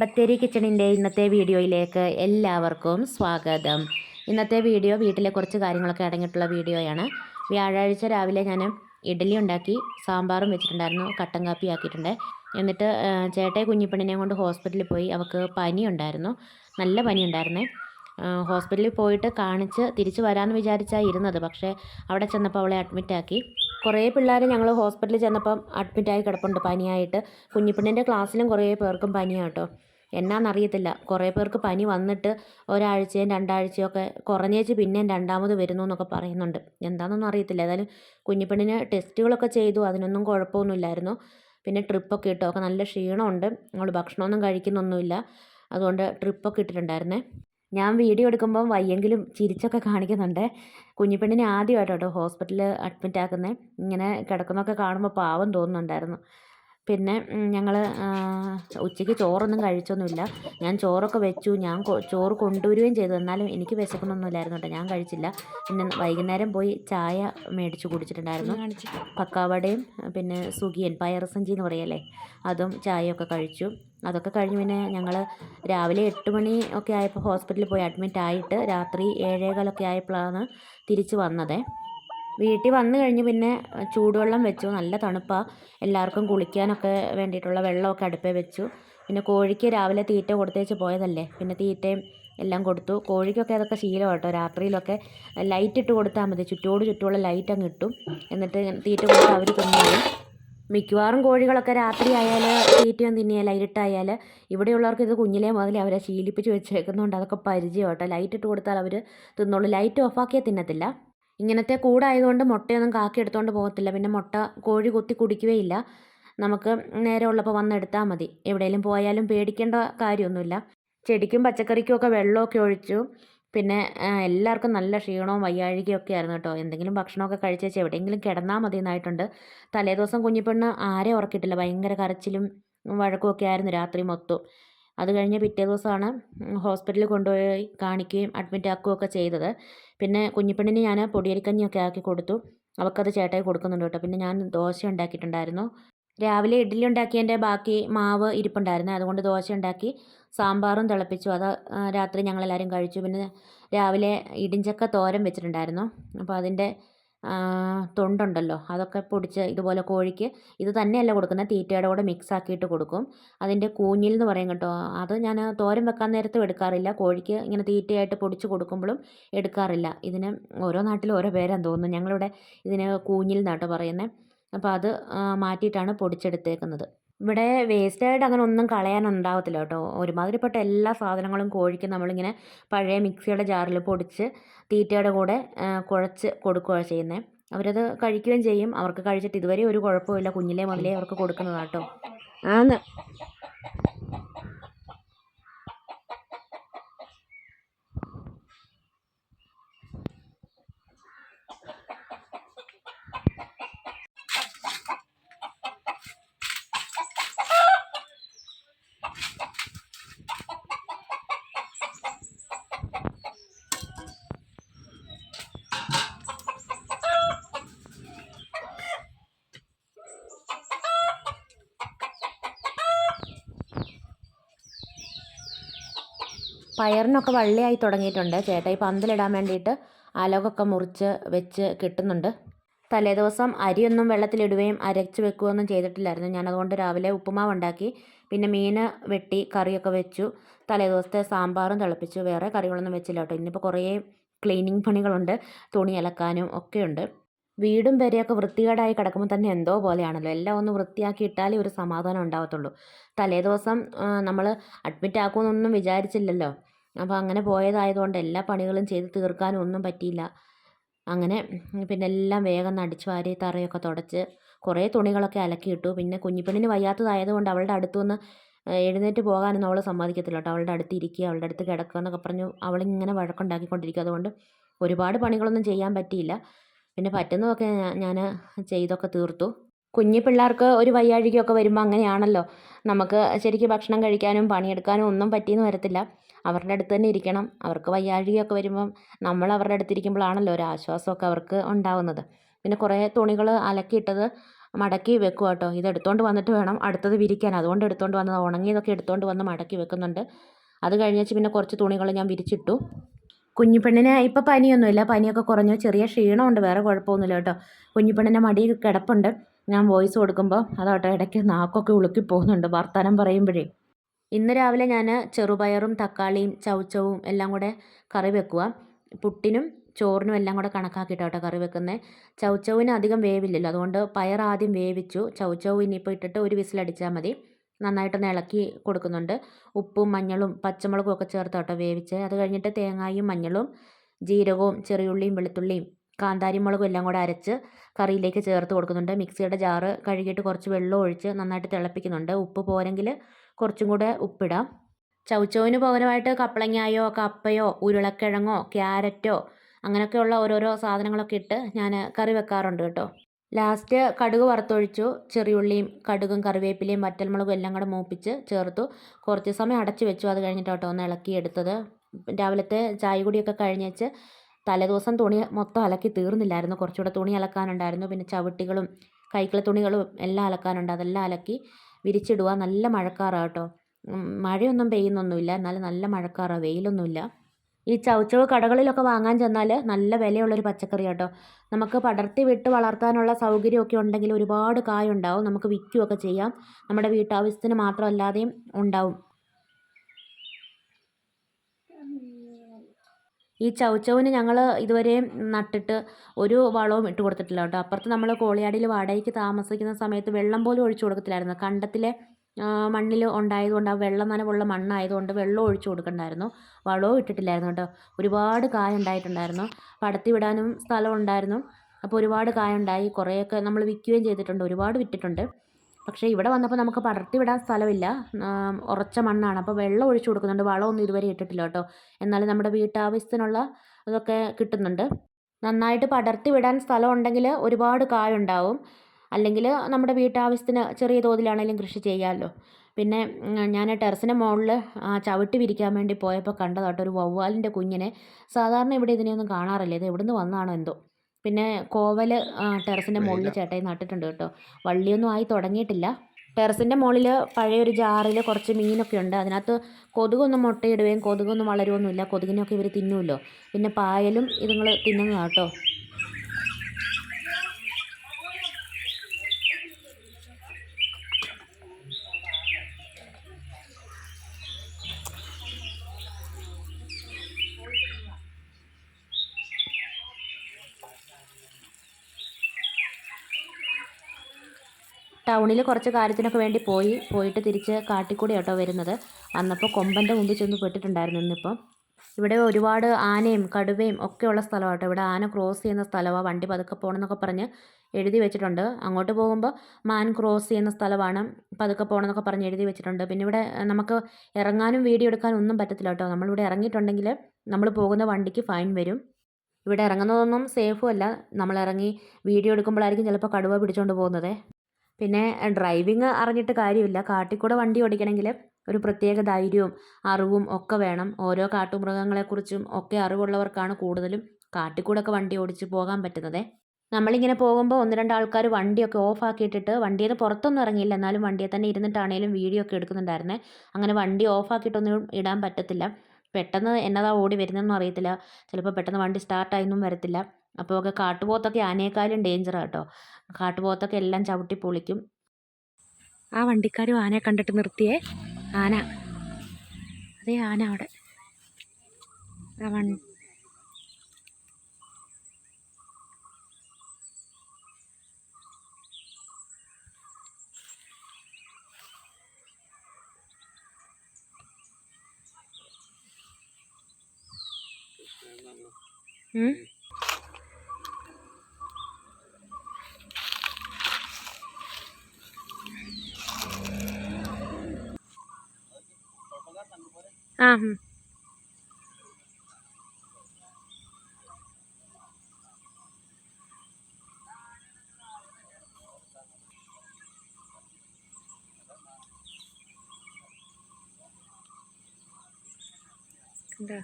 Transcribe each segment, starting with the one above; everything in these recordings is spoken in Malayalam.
ബത്തേരി കിച്ചണിന്റെ ഇന്നത്തെ വീഡിയോയിലേക്ക് എല്ലാവർക്കും സ്വാഗതം. ഇന്നത്തെ വീഡിയോ വീട്ടിലെ കുറച്ച് കാര്യങ്ങളൊക്കെ അടങ്ങിയിട്ടുള്ള വീഡിയോയാണ്. വ്യാഴാഴ്ച രാവിലെ ഞാൻ ഇഡലി ഉണ്ടാക്കി സാമ്പാറും വെച്ചിട്ടുണ്ടായിരുന്നു കട്ടൻ കാപ്പി ആക്കിയിട്ടുണ്ട്. എന്നിട്ട് ചേട്ടയെ കുഞ്ഞിപ്പെണ്ണിനെ കൊണ്ട് ഹോസ്പിറ്റലിൽ പോയി അവൾക്ക് പനി ഉണ്ടായിരുന്നു. നല്ല പനി ഉണ്ടായിരുന്നേ. ഹോസ്പിറ്റലിൽ പോയിട്ട് കാണിച്ച് തിരിച്ചു വരാമെന്ന് വിചാരിച്ചാണ് ഇരുന്നത്. പക്ഷേ അവിടെ ചെന്നപ്പോൾ അവളെ അഡ്മിറ്റാക്കി കുറേ പിള്ളേർ ഞങ്ങൾ ഹോസ്പിറ്റലിൽ ചെന്നപ്പം അഡ്മിറ്റായി കിടപ്പുണ്ട് പനിയായിട്ട്. കുഞ്ഞിപ്പെണ്ണിന്റെ ക്ലാസ്സിലും കുറേ പേർക്കും പനിയാണ് കേട്ടോ എന്നാന്നറിയത്തില്ല. കുറേ പേർക്ക് പനി വന്നിട്ട് ഒരാഴ്ചയും രണ്ടാഴ്ചയും ഒക്കെ കുറഞ്ഞേച്ച് പിന്നെയും രണ്ടാമത് വരുന്നു എന്നൊക്കെ പറയുന്നുണ്ട്. എന്താണെന്നൊന്നും അറിയത്തില്ല. ഏതായാലും കുഞ്ഞിപ്പെണ്ണിന് ടെസ്റ്റുകളൊക്കെ ചെയ്തു. അതിനൊന്നും കുഴപ്പമൊന്നുമില്ലായിരുന്നു. പിന്നെ ട്രിപ്പൊക്കെ ഇട്ടു. ഒക്കെ നല്ല ക്ഷീണമുണ്ട്. അവൾ ഭക്ഷണമൊന്നും കഴിക്കുന്നൊന്നുമില്ല. അതുകൊണ്ട് ട്രിപ്പൊക്കെ ഇട്ടിട്ടുണ്ടായിരുന്നേ. ഞാൻ വീഡിയോ എടുക്കുമ്പം വയ്യെങ്കിലും ചിരിച്ചൊക്കെ കാണിക്കുന്നുണ്ട്. കുഞ്ഞിപ്പെണ്ണിനെ ആദ്യമായിട്ടോ ഹോസ്പിറ്റലിൽ അഡ്മിറ്റ് ആക്കുന്നത് ഇങ്ങനെ കിടക്കുന്നൊക്കെ കാണുമ്പോൾ പാവം തോന്നുന്നുണ്ടായിരുന്നു. പിന്നെ ഞങ്ങൾ ഉച്ചയ്ക്ക് ചോറൊന്നും കഴിച്ചൊന്നുമില്ല. ഞാൻ ചോറൊക്കെ വെച്ചു. ഞാൻ ചോറ് കൊണ്ടുവരികയും ചെയ്തു. എന്നാലും എനിക്ക് വിശക്കുന്നൊന്നുമില്ലായിരുന്നു കേട്ടോ. ഞാൻ കഴിച്ചില്ല. പിന്നെ വൈകുന്നേരം പോയി ചായ മേടിച്ച് കുടിച്ചിട്ടുണ്ടായിരുന്നു. പക്കാവടയും പിന്നെ സുഖിയൻ പയറസഞ്ചി എന്ന് പറയല്ലേ? അതും ചായയൊക്കെ കഴിച്ചു. അതൊക്കെ കഴിഞ്ഞ് പിന്നെ ഞങ്ങൾ രാവിലെ എട്ട് മണി ഒക്കെ ആയപ്പോൾ ഹോസ്പിറ്റലിൽ പോയി അഡ്മിറ്റ് ആയിട്ട് രാത്രി ഏഴേകാലൊക്കെ ആയപ്പോഴാണ് തിരിച്ച് വന്നത്. വീട്ടിൽ വന്നു കഴിഞ്ഞ് പിന്നെ ചൂടുവെള്ളം വെച്ചു. നല്ല തണുപ്പാണ് എല്ലാവർക്കും കുളിക്കാനൊക്കെ വേണ്ടിയിട്ടുള്ള വെള്ളമൊക്കെ അടുപ്പേ വെച്ചു. പിന്നെ കോഴിക്ക് രാവിലെ തീറ്റ കൊടുത്തേച്ച് പോയതല്ലേ. പിന്നെ തീറ്റയും എല്ലാം കൊടുത്തു. കോഴിക്കൊക്കെ അതൊക്കെ ശീലം കേട്ടോ രാത്രിയിലൊക്കെ ലൈറ്റ് ഇട്ട് കൊടുത്താൽ മതി. ചുറ്റോട് ചുറ്റുമുള്ള ലൈറ്റ് അങ്ങ് ഇട്ടും. എന്നിട്ട് തീറ്റ കൊടുത്ത് അവർ തിന്നോളും മിക്കവാറും കോഴികളൊക്കെ രാത്രി ആയാൽ തീറ്റയും തിന്നിയാൽ ലൈറ്റിട്ടായാൽ ഇവിടെയുള്ളവർക്ക് ഇത് കുഞ്ഞിലേ മുതലേ അവരെ ശീലിപ്പിച്ച് വെച്ചേക്കുന്നതുകൊണ്ട് അതൊക്കെ പരിചയം കേട്ടോ ലൈറ്റ് ഇട്ട് കൊടുത്താൽ അവർ തിന്നോളൂ. ലൈറ്റ് ഓഫാക്കിയാൽ തിന്നത്തില്ല. ഇങ്ങനത്തെ കൂടായതുകൊണ്ട് മുട്ടയൊന്നും കാക്കി എടുത്തുകൊണ്ട് പോകത്തില്ല. പിന്നെ മുട്ട കോഴി കുത്തി കുടിക്കുകയില്ല. നമുക്ക് നേരെ ഉള്ളപ്പോൾ വന്നെടുത്താൽ മതി. എവിടെയെങ്കിലും പോയാലും പേടിക്കേണ്ട കാര്യമൊന്നുമില്ല. ചെടിക്കും പച്ചക്കറിക്കും ഒക്കെ വെള്ളമൊക്കെ ഒഴിച്ചു. പിന്നെ എല്ലാവർക്കും നല്ല ക്ഷീണവും വയ്യാഴികയൊക്കെ ആയിരുന്നു കേട്ടോ. എന്തെങ്കിലും ഭക്ഷണമൊക്കെ കഴിച്ചേച്ച് എവിടെയെങ്കിലും കിടന്നാൽ മതി എന്നായിട്ടുണ്ട് തലേദിവസം കുഞ്ഞിപ്പെണ്ണ് ആരെ ഉറക്കിയിട്ടില്ല. ഭയങ്കര കരച്ചിലും വഴക്കും ഒക്കെ ആയിരുന്നു രാത്രി മൊത്തം. അത് കഴിഞ്ഞ് പിറ്റേ ദിവസമാണ് ഹോസ്പിറ്റലിൽ കൊണ്ടുപോയി കാണിക്കുകയും അഡ്മിറ്റ് ആക്കുകയൊക്കെ ചെയ്തത്. പിന്നെ കുഞ്ഞിപ്പെണ്ണിന് ഞാൻ പൊടിയരിക്കഞ്ഞിയൊക്കെ ആക്കി കൊടുത്തു. അവൾക്കത് ചേട്ടായി കൊടുക്കുന്നുണ്ട് കേട്ടോ. പിന്നെ ഞാൻ ദോശ ഉണ്ടാക്കിയിട്ടുണ്ടായിരുന്നു. രാവിലെ ഇഡ്ഡലി ഉണ്ടാക്കിയതിന്റെ ബാക്കി മാവ് ഇരിപ്പുണ്ടായിരുന്നു. അതുകൊണ്ട് ദോശ ഉണ്ടാക്കി സാമ്പാറും തിളപ്പിച്ചു. അത് രാത്രി ഞങ്ങളെല്ലാവരും കഴിച്ചു. പിന്നെ രാവിലെ ഇടിഞ്ചക്ക തോരൻ വെച്ചിട്ടുണ്ടായിരുന്നു. അപ്പോൾ അതിന്റെ തൊണ്ടുണ്ടല്ലോ. അതൊക്കെ പൊടിച്ച് ഇതുപോലെ കോഴിക്ക് ഇത് തന്നെയല്ല കൊടുക്കുന്നത്? തീറ്റയുടെ കൂടെ മിക്സ് ആക്കിയിട്ട് കൊടുക്കും. അതിന്റെ കൂഞ്ഞിൽ എന്ന് പറയും കേട്ടോ. അത് ഞാൻ തോരൻ വെക്കാൻ നേരത്തും എടുക്കാറില്ല. കോഴിക്ക് ഇങ്ങനെ തീറ്റയായിട്ട് പൊടിച്ച് കൊടുക്കുമ്പോഴും എടുക്കാറില്ല. ഇതിന് ഓരോ നാട്ടിലും ഓരോ പേരാന്ന് തോന്നുന്നു. ഞങ്ങളിവിടെ ഇതിന് കൂഞ്ഞിൽ എന്നാട്ടോ പറയുന്നത് അപ്പോൾ അത് മാറ്റിയിട്ടാണ് പൊടിച്ചെടുത്തേക്കുന്നത്. ഇവിടെ വേസ്റ്റായിട്ട് അങ്ങനെ ഒന്നും കളയാനുണ്ടാവത്തില്ല കേട്ടോ. ഒരുമാതിരിപ്പെട്ട എല്ലാ സാധനങ്ങളും കോഴിക്ക് നമ്മളിങ്ങനെ പഴയ മിക്സിയുടെ ജാറിൽ പൊടിച്ച് തീറ്റയുടെ കൂടെ കുഴച്ച് കൊടുക്കുകയാണ് ചെയ്യുന്നത് അവരത് കഴിക്കുകയും ചെയ്യും. അവർക്ക് കഴിച്ചിട്ട് ഇതുവരെ ഒരു കുഴപ്പമില്ല കുഞ്ഞിലെ മുതലേ അവർക്ക് കൊടുക്കുന്നതാട്ടോ ആന്ന്. പയറിനൊക്കെ വള്ളിയായി തുടങ്ങിയിട്ടുണ്ട്. ചേട്ടാ ഈ പന്തലിടാൻ വേണ്ടിയിട്ട് അലകൊക്കെ മുറിച്ച് വെച്ച് കിട്ടുന്നുണ്ട്. തലേദിവസം അരിയൊന്നും വെള്ളത്തിലിടുകയും അരച്ച് വെക്കുകയൊന്നും ചെയ്തിട്ടില്ലായിരുന്നു. ഞാനതുകൊണ്ട് രാവിലെ ഉപ്പുമാവ് ഉണ്ടാക്കി പിന്നെ മീൻ വെട്ടി കറിയൊക്കെ വെച്ചു. തലേദിവസത്തെ സാമ്പാറും തിളപ്പിച്ചു. വേറെ കറികളൊന്നും വെച്ചില്ല കേട്ടോ. ഇന്നിപ്പോൾ കുറേ ക്ലീനിങ് പണികളുണ്ട്. തുണി അലക്കാനും ഒക്കെയുണ്ട്. വീടും പെരയൊക്കെ വൃത്തികേടായി കിടക്കുമ്പോൾ തന്നെ എന്തോ പോലെയാണല്ലോ. എല്ലാം ഒന്ന് വൃത്തിയാക്കി ഇട്ടാലേ ഒരു സമാധാനം ഉണ്ടാകത്തുള്ളൂ തലേദിവസം നമ്മൾ അഡ്മിറ്റ് ആക്കുമെന്നൊന്നും വിചാരിച്ചില്ലല്ലോ. അപ്പോൾ അങ്ങനെ പോയതായതുകൊണ്ട് എല്ലാ പണികളും ചെയ്ത് തീർക്കാനും ഒന്നും പറ്റിയില്ല. അങ്ങനെ പിന്നെ എല്ലാം വേഗം അടിച്ചു വാരി തറയൊക്കെ തുടച്ച് കുറേ തുണികളൊക്കെ അലക്കിയിട്ടു. പിന്നെ കുഞ്ഞിപ്പെണ്ണിന് വയ്യാത്തതായതുകൊണ്ട് അവളുടെ അടുത്തുനിന്ന് എഴുന്നേറ്റ് പോകാനൊന്നും അവൾ സമ്മതിക്കത്തില്ല കേട്ടോ. അവളുടെ അടുത്ത് ഇരിക്കുക അവളുടെ അടുത്ത് കിടക്കുക എന്നൊക്കെ പറഞ്ഞു അവളിങ്ങനെ വഴക്കുണ്ടാക്കിക്കൊണ്ടിരിക്കുക. അതുകൊണ്ട് ഒരുപാട് പണികളൊന്നും ചെയ്യാൻ പറ്റിയില്ല. പിന്നെ പറ്റുന്നതൊക്കെ ഞാൻ ചെയ്തൊക്കെ തീർത്തു. കുഞ്ഞു പിള്ളേർക്ക് ഒരു വയ്യാഴികയൊക്കെ വരുമ്പോൾ അങ്ങനെയാണല്ലോ. നമുക്ക് ശരിക്കും ഭക്ഷണം കഴിക്കാനും പണിയെടുക്കാനും ഒന്നും പറ്റിയെന്ന് വരത്തില്ല. അവരുടെ അടുത്ത് തന്നെ ഇരിക്കണം. അവർക്ക് വയ്യാഴികയൊക്കെ വരുമ്പം നമ്മൾ അവരുടെ അടുത്ത് അടുത്തിരിക്കുമ്പോഴാണല്ലോ ഒരു ആശ്വാസമൊക്കെ അവർക്ക് ഉണ്ടാവുന്നത്. പിന്നെ കുറേ തുണികൾ അലക്കിയിട്ടത് മടക്കി വെക്കുക കേട്ടോ. ഇത് എടുത്തുകൊണ്ട് വന്നിട്ട് വേണം അടുത്തത് വിരിക്കാൻ. അതുകൊണ്ട് എടുത്തുകൊണ്ട് വന്നത് ഉണങ്ങിയതൊക്കെ എടുത്തുകൊണ്ട് വന്ന് മടക്കി വെക്കുന്നുണ്ട്. അത് കഴിഞ്ഞേച്ച് പിന്നെ കുറച്ച് തുണികൾ ഞാൻ വിരിച്ചിട്ടു. കുഞ്ഞിപ്പെണ്ണിന് ഇപ്പോൾ പനിയൊന്നുമില്ല. പനിയൊക്കെ കുറഞ്ഞു. ചെറിയ ക്ഷീണമുണ്ട്. വേറെ കുഴപ്പമൊന്നുമില്ല കേട്ടോ. കുഞ്ഞിപ്പെണ്ണിന്റെ മടി കിടപ്പുണ്ട്. ഞാൻ വോയിസ് കൊടുക്കുമ്പോൾ അതോട്ടോ ഇടയ്ക്ക് നാക്കൊക്കെ ഉളുക്കി പോകുന്നുണ്ട് വർത്തമാനം പറയുമ്പോഴേ. ഇന്ന് രാവിലെ ഞാൻ ചെറുപയറും തക്കാളിയും ചവച്ചവും എല്ലാം കൂടെ കറി വെക്കുക പുട്ടിനും ചോറിനും എല്ലാം കൂടെ കണക്കാക്കിയിട്ടാട്ടോ കറി വെക്കുന്നത് ചവച്ചവിന് അധികം വേവില്ലല്ലോ അതുകൊണ്ട് പയർ ആദ്യം വേവിച്ചു. ചവച്ചവ് ഇനിയിപ്പോൾ ഇട്ടിട്ട് ഒരു വിസിലടിച്ചാൽ മതി. നന്നായിട്ടൊന്ന് ഇളക്കി കൊടുക്കുന്നുണ്ട്. ഉപ്പും മഞ്ഞളും പച്ചമുളകും ഒക്കെ ചേർത്ത് കേട്ടോ വേവിച്ച്. അത് കഴിഞ്ഞിട്ട് തേങ്ങായും മഞ്ഞളും ജീരകവും ചെറിയുള്ളിയും വെളുത്തുള്ളിയും കാന്താരിമുളകും എല്ലാം കൂടെ അരച്ച് കറിയിലേക്ക് ചേർത്ത് കൊടുക്കുന്നുണ്ട്. മിക്സിയുടെ ജാറ് കഴുകിയിട്ട് കുറച്ച് വെള്ളം ഒഴിച്ച് നന്നായിട്ട് തിളപ്പിക്കുന്നുണ്ട്. ഉപ്പ് പോരെങ്കിൽ കുറച്ചും കൂടെ ഉപ്പിടാം. ചൗച്ചോവിന് പകരമായിട്ട് കപ്പളങ്ങായോ കപ്പയോ ഉരുളക്കിഴങ്ങോ ക്യാരറ്റോ അങ്ങനെയൊക്കെയുള്ള ഓരോരോ സാധനങ്ങളൊക്കെ ഇട്ട് ഞാൻ കറി വെക്കാറുണ്ട് കേട്ടോ. ലാസ്റ്റ് കടുക് വറുത്തൊഴിച്ചു. ചെറിയുള്ളിയും കടുകും കറിവേപ്പിലയും വറ്റൽമുളകും എല്ലാം കൂടെ മൂപ്പിച്ച് ചേർത്തു. കുറച്ച് സമയം അടച്ചു വെച്ചു. അത് കഴിഞ്ഞിട്ട് ഒന്ന് ഇളക്കി എടുത്തത്. രാവിലത്തെ ചായ കുടിയൊക്കെ കഴിഞ്ഞേച്ച് തലേദിവസം തുണി മൊത്തം അലക്കി തീർന്നില്ലായിരുന്നു. കുറച്ചുകൂടെ തുണി അലക്കാനുണ്ടായിരുന്നു. പിന്നെ ചവിട്ടികളും കൈക്കിള തുണികളും എല്ലാം അലക്കാനുണ്ട്. അതെല്ലാം അലക്കി വിരിച്ചിടുക നല്ല മഴക്കാറാണ് കേട്ടോ മഴയൊന്നും പെയ്യുന്നൊന്നുമില്ല. എന്നാലും നല്ല മഴക്കാറാണ് വെയിലൊന്നുമില്ല. ഈ ചവച്ചവ് കടകളിലൊക്കെ വാങ്ങാൻ ചെന്നാൽ നല്ല വിലയുള്ളൊരു പച്ചക്കറി കേട്ടോ നമുക്ക് പടർത്തി വിട്ട് വളർത്താനുള്ള സൗകര്യമൊക്കെ ഉണ്ടെങ്കിൽ ഒരുപാട് കായുണ്ടാവും. നമുക്ക് വിൽക്കുകയൊക്കെ ചെയ്യാം. നമ്മുടെ വീട്ടാവശ്യത്തിന് മാത്രമല്ലാതെയും ഉണ്ടാവും. ഈ ചവച്ചവന് ഞങ്ങൾ ഇതുവരെയും നട്ടിട്ട് ഒരു വളവും ഇട്ട് കൊടുത്തിട്ടില്ല കേട്ടോ. അപ്പുറത്ത് നമ്മൾ കോളിയാടിയിൽ വാടകയ്ക്ക് താമസിക്കുന്ന സമയത്ത് വെള്ളം പോലും ഒഴിച്ചു കൊടുക്കത്തില്ലായിരുന്നു കണ്ടത്തിലെ മണ്ണിൽ ഉണ്ടായതുകൊണ്ട് ആ വെള്ളം നനവുള്ള മണ്ണായതുകൊണ്ട് വെള്ളം ഒഴിച്ചു കൊടുക്കണ്ടായിരുന്നു. വളവും ഇട്ടിട്ടില്ലായിരുന്നു കേട്ടോ. ഒരുപാട് കായ ഉണ്ടായിട്ടുണ്ടായിരുന്നു. പടത്തി വിടാനും സ്ഥലം ഉണ്ടായിരുന്നു. അപ്പോൾ ഒരുപാട് കായ ഉണ്ടായി. കുറേയൊക്കെ നമ്മൾ വിൽക്കുകയും ചെയ്തിട്ടുണ്ട്. ഒരുപാട് വിറ്റിട്ടുണ്ട്. പക്ഷേ ഇവിടെ വന്നപ്പോൾ നമുക്ക് പടർത്തി വിടാൻ സ്ഥലമില്ല. ഉറച്ച മണ്ണാണ്. അപ്പോൾ വെള്ളം ഒഴിച്ചു കൊടുക്കുന്നുണ്ട്. വളമൊന്നും ഇതുവരെ ഇട്ടിട്ടില്ല കേട്ടോ. എന്നാലും നമ്മുടെ വീട്ടാവശ്യത്തിനുള്ള ഇതൊക്കെ കിട്ടുന്നുണ്ട്. നന്നായിട്ട് പടർത്തി വിടാൻ സ്ഥലം ഉണ്ടെങ്കിൽ ഒരുപാട് കായുണ്ടാവും. അല്ലെങ്കിൽ നമ്മുടെ വീട്ടാവശ്യത്തിന് ചെറിയ തോതിലാണെങ്കിലും കൃഷി ചെയ്യാമല്ലോ. പിന്നെ ഞാൻ ടെറസിന്റെ മുകളിൽ ചവിട്ടി വിരിക്കാൻ വേണ്ടി പോയപ്പോൾ കണ്ടതാട്ടോ ഒരു വവ്വാലിന്റെ കുഞ്ഞിനെ. സാധാരണ ഇവിടെ ഇതിനെയൊന്നും കാണാറില്ല. ഇത് എവിടെ നിന്ന് വന്നതാണോ എന്തോ. പിന്നെ കോവൽ ടെറസിന്റെ മുകളിൽ ചേട്ടായി നട്ടിട്ടുണ്ട് കേട്ടോ. വള്ളിയൊന്നും ആയി തുടങ്ങിയിട്ടില്ല. ടെറസിന്റെ മുകളിൽ പഴയൊരു ജാറിൽ കുറച്ച് മീനൊക്കെ ഉണ്ട്. അതിനകത്ത് കൊതുകൊന്നും മുട്ടയിടുകയും കൊതുകൊന്നും വളരുമൊന്നുമില്ല കൊതുകിനൊക്കെ ഇവർ തിന്നുമല്ലോ പിന്നെ പായലും ഇതുങ്ങൾ തിന്നുന്നതാണ് കേട്ടോ. ടൗണിൽ കുറച്ച് കാര്യത്തിനൊക്കെ വേണ്ടി പോയി പോയിട്ട് തിരിച്ച് കാട്ടിക്കൂടി കേട്ടോ വരുന്നത്. വന്നപ്പോൾ കൊമ്പന്റെ മുമ്പിൽ ചെന്ന് പെട്ടിട്ടുണ്ടായിരുന്നു ഇന്നിപ്പം. ഇവിടെ ഒരുപാട് ആനയും കടുവയും ഒക്കെയുള്ള സ്ഥലമാണ് കേട്ടോ ഇവിടെ ആന ക്രോസ് ചെയ്യുന്ന സ്ഥലമാണ് വണ്ടി പതുക്കെ പോകണമെന്നൊക്കെ പറഞ്ഞ് എഴുതി വെച്ചിട്ടുണ്ട്. അങ്ങോട്ട് പോകുമ്പോൾ മാൻ ക്രോസ് ചെയ്യുന്ന സ്ഥലമാണ് പതുക്കെ പോകണമെന്നൊക്കെ പറഞ്ഞ് എഴുതി വെച്ചിട്ടുണ്ട്. പിന്നെ ഇവിടെ നമുക്ക് ഇറങ്ങാനും വീഡിയോ എടുക്കാനും ഒന്നും പറ്റത്തില്ല കേട്ടോ. നമ്മളിവിടെ ഇറങ്ങിയിട്ടുണ്ടെങ്കിൽ നമ്മൾ പോകുന്ന വണ്ടിക്ക് ഫൈൻ വരും. ഇവിടെ ഇറങ്ങുന്നതൊന്നും സേഫും അല്ല. നമ്മളിറങ്ങി വീഡിയോ എടുക്കുമ്പോഴായിരിക്കും ചിലപ്പോൾ കടുവ പിടിച്ചുകൊണ്ട് പോകുന്നത്. പിന്നെ ഡ്രൈവിംഗ് അറിഞ്ഞിട്ട് കാര്യമില്ല. കാട്ടിൽ വണ്ടി ഓടിക്കണമെങ്കിൽ ഒരു പ്രത്യേക ധൈര്യവും അറിവും ഒക്കെ വേണം. ഓരോ കാട്ടുമൃഗങ്ങളെക്കുറിച്ചും ഒക്കെ അറിവുള്ളവർക്കാണ് കൂടുതലും കാട്ടിൽ ഒക്കെ വണ്ടി ഓടിച്ച് പോകാൻ പറ്റുന്നത്. നമ്മളിങ്ങനെ പോകുമ്പോൾ ഒന്ന് രണ്ട് ആൾക്കാർ വണ്ടിയൊക്കെ ഓഫ് ആക്കിയിട്ടിട്ട് വണ്ടിയിൽ നിന്ന് പുറത്തൊന്നും ഇറങ്ങിയില്ല. എന്നാലും വണ്ടിയിൽ തന്നെ ഇരുന്നിട്ടാണേലും വീഡിയോ ഒക്കെ എടുക്കുന്നുണ്ടായിരുന്നേ. അങ്ങനെ വണ്ടി ഓഫ് ആക്കിയിട്ടൊന്നും ഇടാൻ പറ്റത്തില്ല. പെട്ടെന്ന് എന്നതാ ഓടി വരുന്നതെന്നും അറിയത്തില്ല. ചിലപ്പോൾ പെട്ടെന്ന് വണ്ടി സ്റ്റാർട്ടായൊന്നും വരത്തില്ല. അപ്പോൾ ഒക്കെ കാട്ടുപോത്തൊക്കെ ആനയെക്കാളും ഡേഞ്ചറാണ് കേട്ടോ കാട്ടുപോത്തൊക്കെ എല്ലാം ചവിട്ടി പൊളിക്കും. ആ വണ്ടിക്കാരും ആനയെ കണ്ടിട്ട് നിർത്തിയേ. ആന. അതേ ആന അവിടെ. ആ വൺ ഉം? ആ കണ്ടോ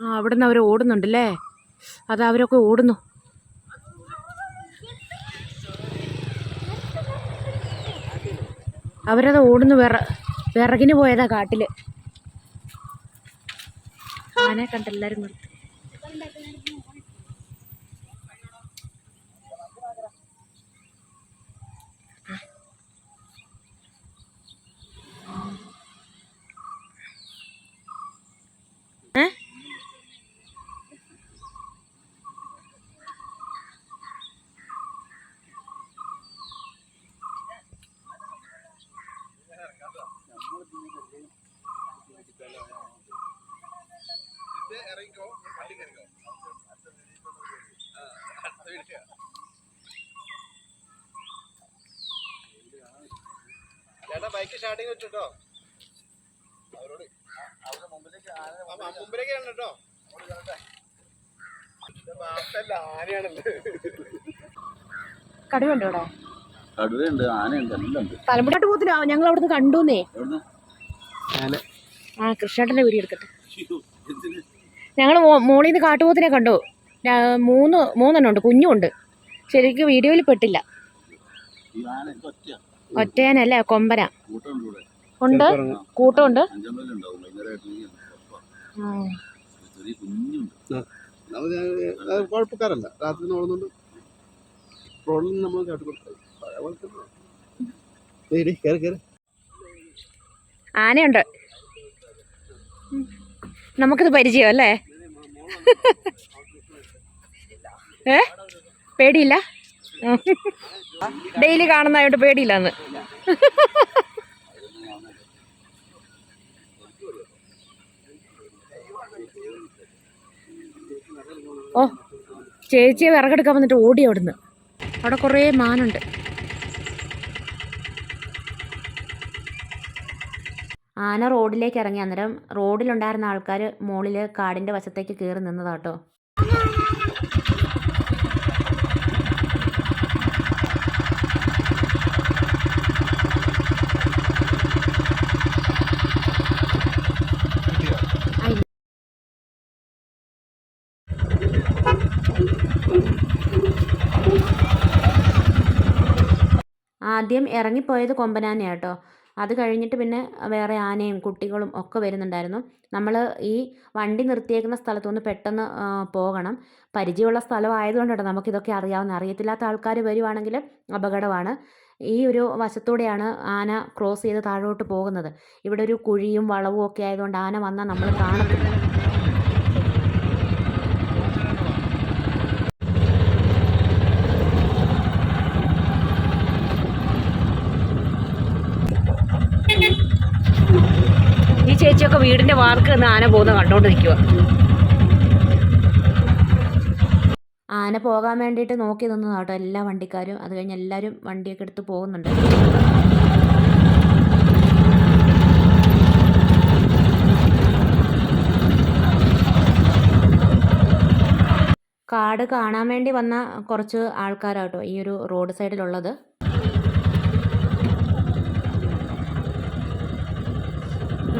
ആ അവിടെ നിന്ന് അവർ ഓടുന്നുണ്ടല്ലേ? അത് അവരൊക്കെ ഓടുന്നു. അവരത് ഓടുന്നു വിറ വിറകിന് പോയതാ കാട്ടിൽ. ആനെ കണ്ട എല്ലാരും കൂടി ഏ ചേട്ടാ ബൈക്ക് സ്റ്റാർട്ടിങ് വെച്ചിട്ടോ? അവരോട്. മുമ്പിലേക്ക് ആണ് കേട്ടോ. ആനയാണല്ലോ. ഇവിടെ കടുവയുണ്ട് ആനയുണ്ട് എല്ലാം ഉണ്ട്. തലമുടാട്ട് പോത്തില്ല ഞങ്ങൾ അവിടുന്ന് കണ്ടുന്നേ. ആ കൃഷ്ണേട്ടന്റെ വീഡിയോ എടുക്കട്ടെ? ഞങ്ങൾ മോളിൽ നിന്ന് കാട്ടുപോത്തിനെ കണ്ടു. മൂന്ന് മൂന്നെണ്ണം ഉണ്ട് കുഞ്ഞുണ്ട് ശരിക്കും വീഡിയോയിൽ പെട്ടില്ല. ഒറ്റയാനല്ല? കൊമ്പന. ഉണ്ട്? കൂട്ടമുണ്ട്? കുഴപ്പക്കാരല്ല. രാത്രി റോഡിൽ നമ്മൾ ആനയുണ്ട്. നമുക്കിത് പരിചയം അല്ലേ? ഏ? പേടിയില്ല? ഡെയിലി കാണുന്നതായിട്ട് പേടിയില്ലെന്ന് ഓ ചേച്ചിയെ വിറകെടുക്കാൻ വന്നിട്ട് ഓടി അവിടുന്ന്. അവിടെ കുറേ മാനുണ്ട്. ആന റോഡിലേക്ക് ഇറങ്ങി അന്നേരം റോഡിലുണ്ടായിരുന്ന ആൾക്കാർ മുകളിൽ കാടിന്റെ വശത്തേക്ക് കയറി നിന്നതാട്ടോ. ആദ്യം ഇറങ്ങിപ്പോയത് കൊമ്പനാനയാണ് കേട്ടോ അത് കഴിഞ്ഞിട്ട് പിന്നെ വേറെ ആനയും കുട്ടികളും ഒക്കെ വരുന്നുണ്ടായിരുന്നു. നമ്മൾ ഈ വണ്ടി നിർത്തിയേക്കുന്ന സ്ഥലത്തു നിന്ന് പെട്ടെന്ന് പോകണം. പരിചയമുള്ള സ്ഥലമായതുകൊണ്ടാണ് നമുക്കിതൊക്കെ അറിയാവുന്ന അറിയത്തില്ലാത്ത ആൾക്കാർ വരുവാണെങ്കിൽ അപകടമാണ്. ഈ ഒരു വശത്തൂടെയാണ് ആന ക്രോസ് ചെയ്ത് താഴോട്ട് പോകുന്നത്. ഇവിടെ ഒരു കുഴിയും വളവും ഒക്കെ ആയതുകൊണ്ട് ആന വന്നാൽ നമ്മൾ കാണത്തില്ല. വീടിന്റെ വാർക്ക് നിന്ന് ആന പോകുന്ന കണ്ടോണ്ട് നിൽക്കുക ആന പോകാൻ വേണ്ടിയിട്ട് നോക്കി നിന്നതാണ് കേട്ടോ എല്ലാ വണ്ടിക്കാരും. അത് കഴിഞ്ഞ് എല്ലാവരും വണ്ടിയൊക്കെ എടുത്ത് പോകുന്നുണ്ട്. കാട് കാണാൻ വേണ്ടി വന്ന കുറച്ച് ആൾക്കാരാട്ടോ ഈ ഒരു റോഡ് സൈഡിലുള്ളത് അതാ അതാ അതാ അതാ അതാ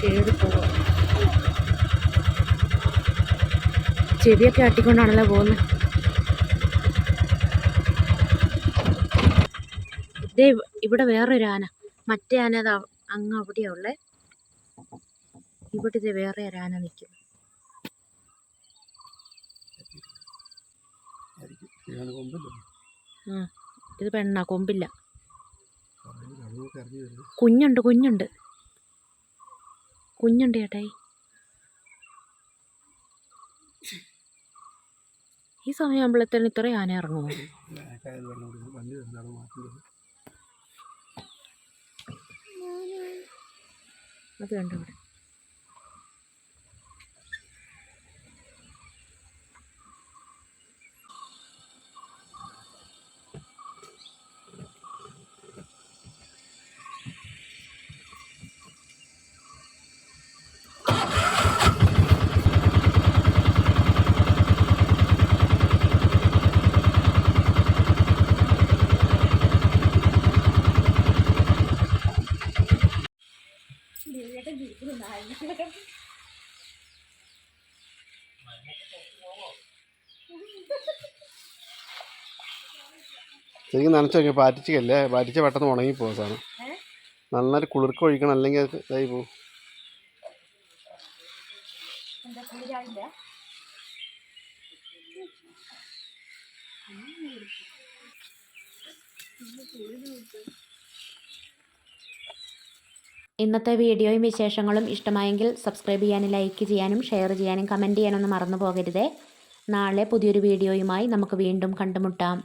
കേറി പോവാ ചെവിയൊക്കെ അട്ടിക്കൊണ്ടാണല്ലോ പോകുന്നത് ദേ ഇവിടെ വേറൊരു ആന. മറ്റേ ആന അതാ അങ്ങ് അവിടെയാ ഉള്ളേ. ഇവിടെ ഇത് വേറെ ഒരു ആന നിൽക്കുന്നു ആ ഇത് പെണ്ണാ കൊമ്പില്ല. കുഞ്ഞുണ്ട് കുഞ്ഞുണ്ട്. കുഞ്ഞുണ്ട് ചേട്ടായി. ഈ സമയമാകുമ്പോഴത്തേന് ഇത്ര ആന ഇറങ്ങുമോ? അത് കണ്ടു ഇവിടെ. ശരിക്കും നനച്ച് നോക്കി പാറ്റിച്ചല്ലേ പാറ്റിച്ച പെട്ടെന്ന് ഉണങ്ങി പോകും സാധനം നന്നായിട്ട് കുളിർക്ക് ഒഴിക്കണം അല്ലെങ്കിൽ അത് ഇതായി പോകും ഇന്നത്തെ വീഡിയോയും വിശേഷങ്ങളും ഇഷ്ടമായെങ്കിൽ സബ്സ്ക്രൈബ് ചെയ്യാനും ലൈക്ക് ചെയ്യാനും ഷെയർ ചെയ്യാനും കമന്റ് ചെയ്യാനൊന്നും മറന്നു പോകരുതേ. നാളെ പുതിയൊരു വീഡിയോയുമായി നമുക്ക് വീണ്ടും കണ്ടുമുട്ടാം.